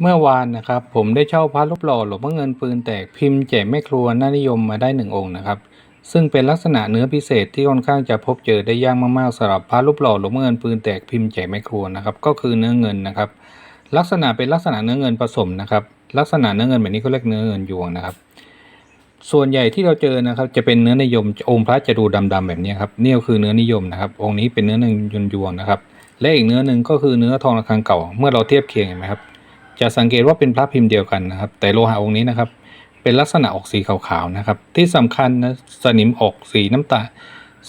เมื่อวานนะครับผมได้เช่าพระรูปหล่อหลวงพ่อเงินปืนแตกพิมพ์แจกแม่ครัวน่านิยมมาได้หนึ่งองค์นะครับ ซึ่งเป็นลักษณะเนื้อพิเศษที่ค่อนข้างจะพบเจอได้ยากมากๆสำหรับพระรูปหล่อหลวงพ่อเงินปืนแตกพิมพ์แจกแม่ครัวนะครับก็คือเนื้อเงินนะครับ ลักษณะเป็นลักษณะเนื้อเงินผสมนะครับ ลักษณะเนื้อเงินแบบนี้เขาเรียกเนื้อเงินยวงนะครับ ส่วนใหญ่ที่เราเจอนะครับจะเป็นเนื้อนิยมองค์พระจะดูดำๆแบบนี้ครับนี่ก็คือเนื้อนิยมนะครับ องค์นี้เป็นเนื้อเงินยวงนะครับและอีกเนื้อหนึ่งก็คือเนื้อทองระฆังเก่า เมื่อเราเทียบเคียงเห็นไหมครับ จะสังเกตว่าเป็นพระพิมพ์เดียวกันนะครับ แต่โลหะองค์นี้นะครับ เป็นลักษณะออกสีขาวๆนะครับ ที่สำคัญนะสนิมออกสีน้ำตา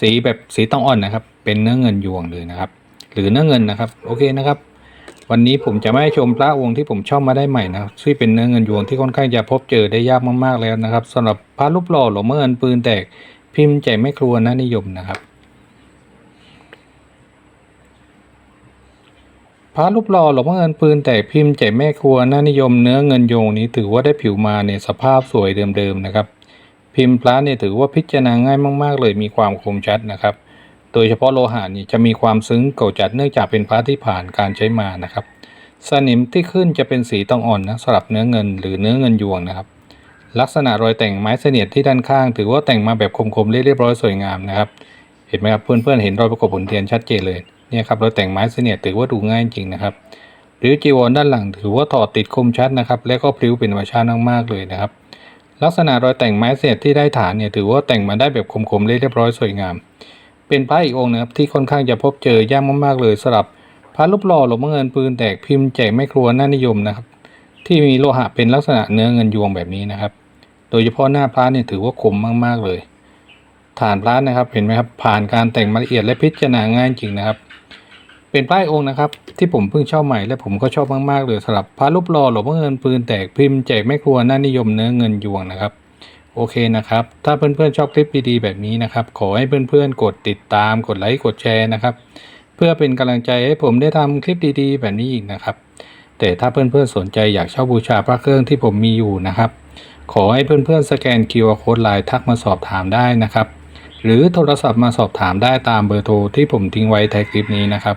สีแบบสีต้องอ่อนนะครับ เป็นเนื้อเงินยวงเลยนะครับ หรือเนื้อเงินนะครับโอเคนะครับ วันนี้ผมจะไม่ชมพระองค์ที่ผมช่ามาได้ใหม่นะครับที่เป็นเนื้อเงินยวงที่ค่อนข้างจะพบเจอได้ยากมากๆแล้วนะครับสำหรับพระรูปหล่อหลวงพ่อเงินปืนแตกพิมพ์ใจไม่ครัวน่านิยมนะครับ พระรูปหล่อหลวงพ่อเงินปืนแต่พิมพ์แจกแม่ครัวน่านิยมเนื้อเงินโยงนี้ถือว่าได้ผิวมาในสภาพสวยเดิมๆนะครับ พิมพ์พระเนี่ยถือว่าพิจารณาง่ายมาก ๆ เลยมีความคมชัดนะครับ โดยเฉพาะโลหะนี่จะมีความซึ้งเก่าจัดเนื่องจากเป็นพระที่ผ่านการใช้มานะครับ สนิมที่ขึ้นจะเป็นสีต้องอ่อนนะสำหรับเนื้อเงินหรือเนื้อเงินยวงนะครับ ลักษณะรอยแต่งไม้เสนียดที่ด้านข้าง ถือว่าแต่งมาแบบคมๆเรียบร้อยสวยงามนะครับ เห็นไหมครับเพื่อนๆเห็นรอยประกบผลเทียนชัดเจนเลย เนี่ยครับรอยแต่งไม้เสนียดถือว่าดูง่ายจริงนะครับ หรือจีวรด้านหลังถือว่าถอดติดคมชัดนะครับ และก็พลิ้วเป็นธรรมชาติมากๆเลยนะครับ ลักษณะรอยแต่งไม้เศษที่ได้ฐานเนี่ยถือว่าแต่งมาได้แบบคมๆเรียบร้อยสวยงาม เป็นพระอีกองค์นะครับที่ค่อนข้างจะพบเจอยากมากๆเลยสำหรับพระรูปหล่อหลวงพ่อเงินปืนแตกพิมพ์แจกแม่ครัวน่านิยมนะครับ ที่มีโลหะเป็นลักษณะเนื้อเงินยวงแบบนี้นะครับ โดยเฉพาะหน้าพระเนี่ยถือว่าคมมากๆเลย ฐานพระนะครับเห็นไหมครับผ่านการแต่งมาละเอียดและพิจารณาง่ายจริงนะครับ เป็นพระอีกองค์นะครับ ที่ผมเพิ่งเช่าใหม่และผมก็ชอบมากๆเลยสำหรับพระรูปหล่อหลวงพ่อเงินปืนแตกพิมพ์แจกแม่ครัวน่านิยมเนื้อเงินยวงนะครับ โอเคนะครับ ถ้าเพื่อนๆชอบคลิปดีๆแบบนี้นะครับ ขอให้เพื่อนๆกดติดตามกดไลค์กดแชร์นะครับ เพื่อเป็นกำลังใจให้ผมได้ทำคลิปดีๆ แบบนี้อีกนะครับ แต่ถ้าเพื่อนๆสนใจอยากเช่าบูชาพระเครื่องที่ผมมีอยู่นะครับ ขอให้เพื่อนๆสแกน QR Code ไลน์ทักมาสอบถามได้นะครับหรือโทรศัพท์มาสอบถามได้ตามเบอร์โทรที่ผมทิ้งไว้ท้ายคลิปนี้นะครับ